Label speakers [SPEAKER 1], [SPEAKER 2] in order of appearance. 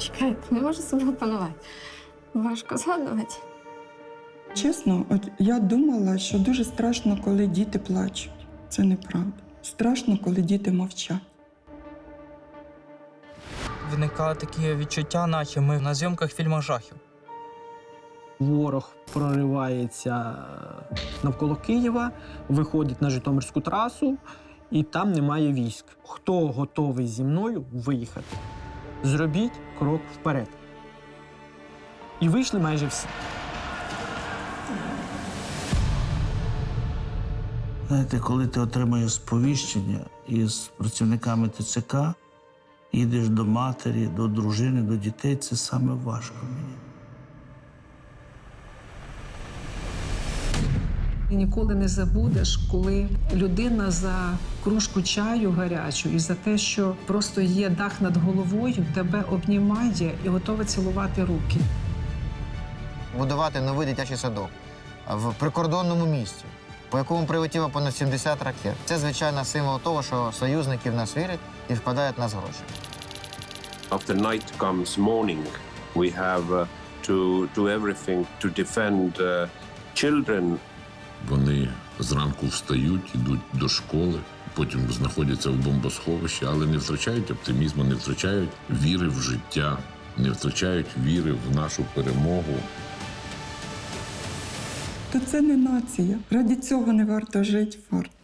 [SPEAKER 1] Чекайте, не можу себе опанувати. Важко згадувати.
[SPEAKER 2] Чесно, от я думала, що дуже страшно, коли діти плачуть. Це неправда. Страшно, коли діти мовчать.
[SPEAKER 3] Виникало таке відчуття, наче ми на зйомках фільму жахів.
[SPEAKER 4] Ворог проривається навколо Києва, виходить на Житомирську трасу, і там немає військ. Хто готовий зі мною виїхати? Зробіть крок вперед. І вийшли майже всі.
[SPEAKER 5] Знаєте, коли ти отримуєш сповіщення із працівниками ТЦК, їдеш до матері, до дружини, до дітей, це саме важко мені.
[SPEAKER 6] І ніколи не забудеш, коли людина за кружку чаю гарячу і за те, що просто є дах над головою, тебе обнімає і готова цілувати руки.
[SPEAKER 7] будувати новий дитячий садок в прикордонному місті, по якому прилетіло понад 70 ракет. Це, звичайно, символ того, що союзники в нас вірять і вкладають в нас гроші.
[SPEAKER 8] After night comes morning. We have uh, to do everything to defend uh, children
[SPEAKER 9] зранку встають, йдуть до школи, потім знаходяться в бомбосховищі, але не втрачають оптимізму, не втрачають віри в життя, не втрачають віри в нашу перемогу.
[SPEAKER 2] То це не нація. Раді цього не варто жити, варто.